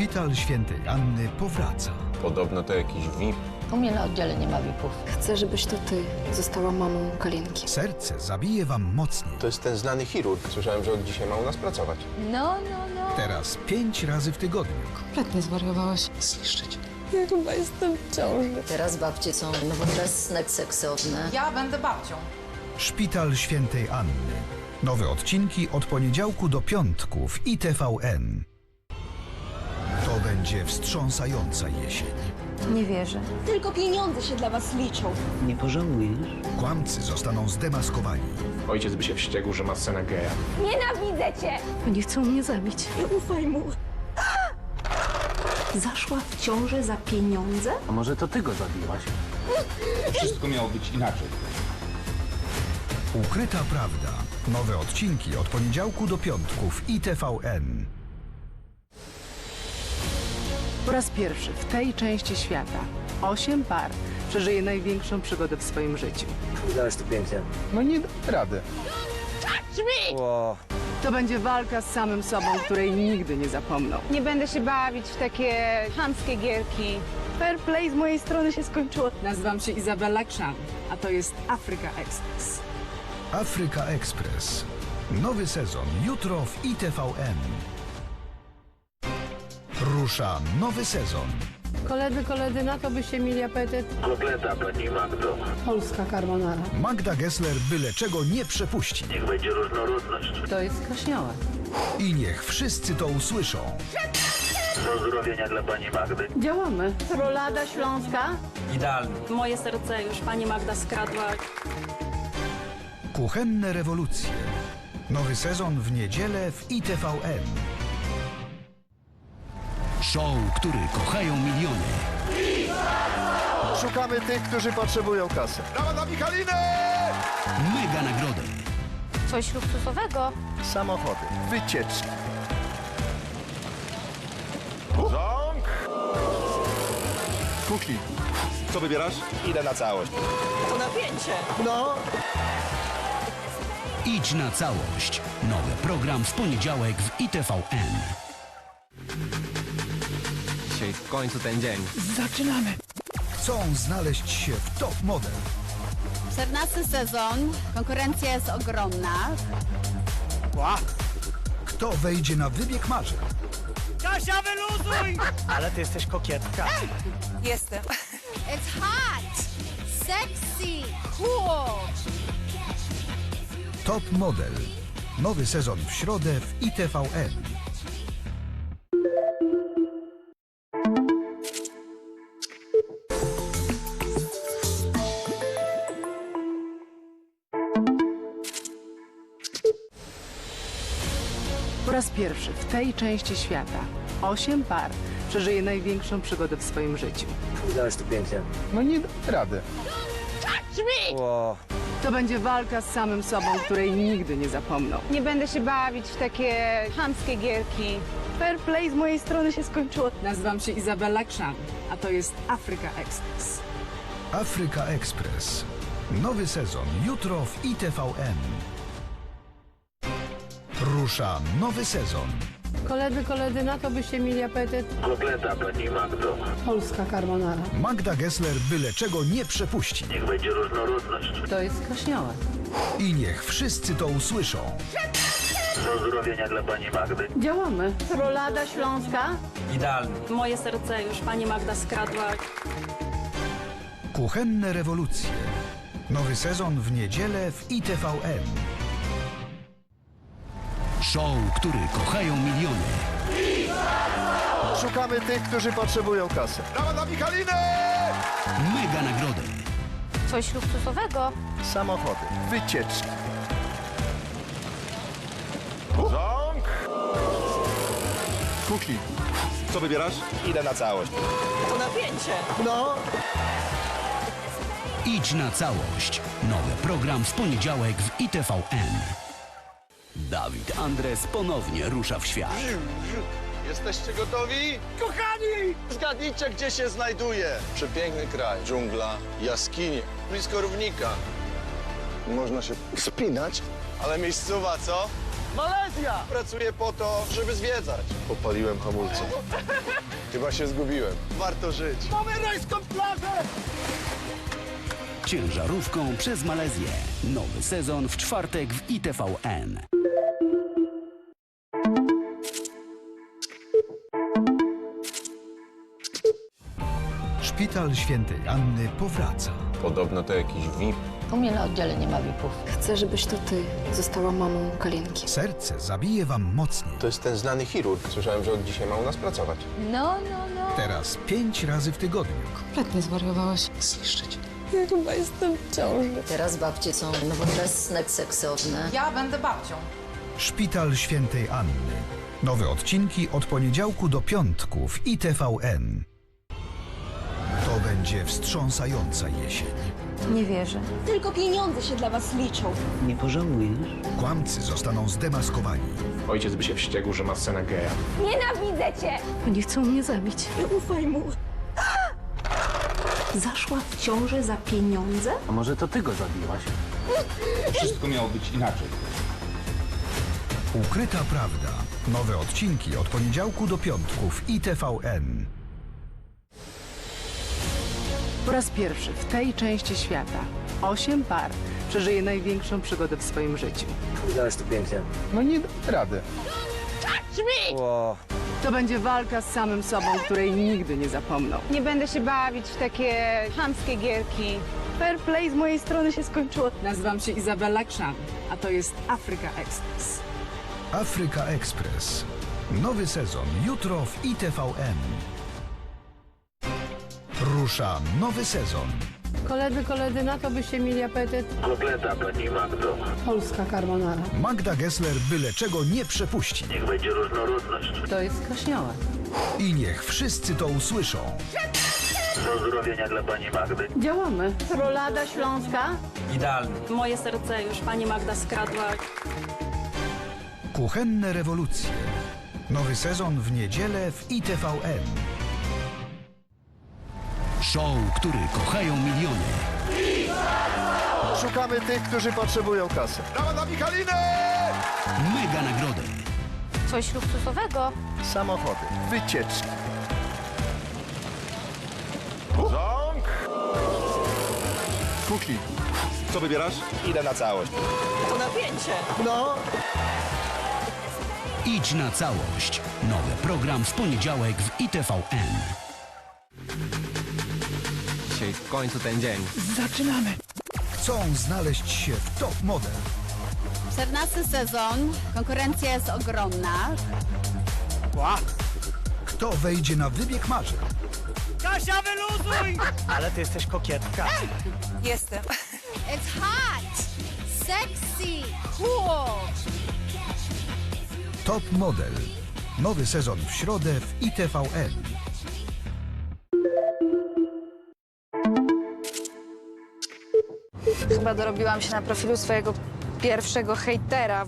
Szpital Świętej Anny powraca. Podobno to jakiś VIP. U mnie na oddziale nie ma VIP-ów. Chcę, żebyś to ty została mamą Kalinki. Serce zabije wam mocniej. To jest ten znany chirurg. Słyszałem, że od dzisiaj ma u nas pracować. No, no, no. Teraz pięć razy w tygodniu. Kompletnie zwariowałeś. Zniszczyć. Ja chyba jestem w ciąży. Teraz babcie są nowoczesne, seksowne. Ja będę babcią. Szpital Świętej Anny. Nowe odcinki od poniedziałku do piątku w ITVN. Będzie wstrząsająca jesień. Nie wierzę. Tylko pieniądze się dla was liczą. Nie pożałujesz? Kłamcy zostaną zdemaskowani. Ojciec by się wściekł, że ma scenę geja. Nienawidzę cię! Oni chcą mnie zabić. Nie ufaj mu. Zaszła w ciążę za pieniądze? A może to ty go zabiłaś? Wszystko miało być inaczej. Ukryta prawda. Nowe odcinki od poniedziałku do piątku w ITVN. Po raz pierwszy w tej części świata osiem par przeżyje największą przygodę w swoim życiu. Wydałeś to pięknie. No nie da rady. Ło. To będzie walka z samym sobą, której nigdy nie zapomną. Nie będę się bawić w takie chamskie gierki. Fair play z mojej strony się skończyło. Nazywam się Izabela Krzan, a to jest Afryka Express. Afryka Express. Nowy sezon jutro w ITVN. Rusza nowy sezon. Koledzy, koledzy, na to byście mieli apetyt. Kotleta, pani Magdo. Polska carbonara. Magda Gessler byle czego nie przepuści. Niech będzie różnorodność. To jest skośniałe. I niech wszyscy to usłyszą. Pozdrowienia dla pani Magdy. Działamy. Rolada Śląska. Moje serce już pani Magda skradła. Kuchenne rewolucje. Nowy sezon w niedzielę w ITVN. Show, który kochają miliony. Szukamy tych, którzy potrzebują kasy. Mega nagrody. Coś luksusowego. Samochody, wycieczki. Kuki. Co wybierasz? Idę na całość. No, Idź na całość. Nowy program w poniedziałek w ITVN. Końcu ten dzień. Chcą znaleźć się w top model. 14 sezon, konkurencja jest ogromna. Kto wejdzie na wybieg marzeń? Ale ty jesteś kokietka. Jestem. It's hot, sexy, cool. Top model. Nowy sezon w środę w ITVN. Raz pierwszy w tej części świata osiem par przeżyje największą przygodę w swoim życiu. Wydałeś to pięknie. No nie da rady. Ło. To będzie walka z samym sobą, której nigdy nie zapomną. Nie będę się bawić w takie chamskie gierki. Fair play z mojej strony się skończyło. Nazywam się Izabela Krzan, a to jest Afryka Express. Afryka Express. Nowy sezon jutro w ITVN. Rusza nowy sezon. Koledzy, koledzy, na to byście mieli apetyt. kotleta, pani Magdo. Polska carbonara. Magda Gessler byle czego nie przepuści. Niech będzie różnorodność. To jest skośniałe. I niech wszyscy to usłyszą. Pozdrowienia dla pani Magdy. Działamy. Rolada Śląska. Moje serce już pani Magda skradła. Kuchenne rewolucje. Nowy sezon w niedzielę w ITVN. Show, który kochają miliony. Szukamy tych, którzy potrzebują kasy. Mega nagrody. Coś luksusowego. Samochody, wycieczki. Kuki. Co wybierasz? Idę na całość. No, Idź na całość. Nowy program w poniedziałek w ITVN. Dawid Andres ponownie rusza w świat. Jesteście gotowi? Kochani! Zgadnijcie, gdzie się znajduje. Przepiękny kraj, dżungla, jaskinie, blisko równika. Można się wspinać, ale miejscowa co? Malezja! Pracuję po to, żeby zwiedzać. Popaliłem hamulce. Chyba się zgubiłem. Warto żyć. Mamy rajską plażę! Ciężarówką przez Malezję. Nowy sezon w czwartek w ITVN. Szpital Świętej Anny powraca. Podobno to jakiś VIP. U mnie na oddziale nie ma VIP-ów. Chcę, żebyś to ty została mamą Kalinki. Serce zabije wam mocniej. To jest ten znany chirurg. Słyszałem, że od dzisiaj ma u nas pracować. No, no, no. Teraz pięć razy w tygodniu. Kompletnie zwariowałaś. Zniszczyć. Ja chyba jestem w ciąży. Teraz babcie są nowoczesne, seksowne. Ja będę babcią. Szpital Świętej Anny. Nowe odcinki od poniedziałku do piątku w ITVN. To będzie wstrząsająca jesień. Nie wierzę. Tylko pieniądze się dla was liczą. Nie pożałujesz? Kłamcy zostaną zdemaskowani. Ojciec by się wściekł, że ma scenę geja. Nienawidzę cię! Oni chcą mnie zabić. Nie ufaj mu. Zaszła w ciąży za pieniądze? A może to ty go zabiłaś? Wszystko miało być inaczej. Ukryta prawda. Nowe odcinki od poniedziałku do piątku w ITVN. Po raz pierwszy w tej części świata osiem par przeżyje największą przygodę w swoim życiu. Wyglądasz tu pięknie. No nie da rady. Ło. To będzie walka z samym sobą, której nigdy nie zapomną. Nie będę się bawić w takie chamskie gierki. Fair play z mojej strony się skończyło. Nazywam się Izabela Krzan, a to jest Afryka Express. Afryka Express. Nowy sezon jutro w ITVN. Rusza nowy sezon. Koledzy, koledzy, na to byście mieli apetyt. Kotleta, pani Magdo. Polska carbonara. Magda Gessler byle czego nie przepuści. Niech będzie różnorodność. To jest kwaśniała. I niech wszyscy to usłyszą. Pozdrowienia dla pani Magdy. Działamy. Rolada śląska. Idealny. Moje serce już pani Magda skradła. Kuchenne rewolucje. Nowy sezon w niedzielę w ITVN. Show, który kochają miliony. Szukamy tych, którzy potrzebują kasy. Brawa dla Michaliny! Mega nagrody. Coś luksusowego. Samochody, wycieczki. Ząg! Kuki. Co wybierasz? Idę na całość. To napięcie. No, Idź na całość. Nowy program w poniedziałek w ITVN. Dzisiaj w końcu ten dzień. Chcą znaleźć się w top model. 14 sezon. Konkurencja jest ogromna. Kto wejdzie na wybieg marzeń? Kasia, wyluzuj! Ale ty jesteś kokietka. Jestem. It's hot! Sexy! Cool! Top model. Nowy sezon w środę w ITVN. Chyba dorobiłam się na profilu swojego pierwszego hejtera.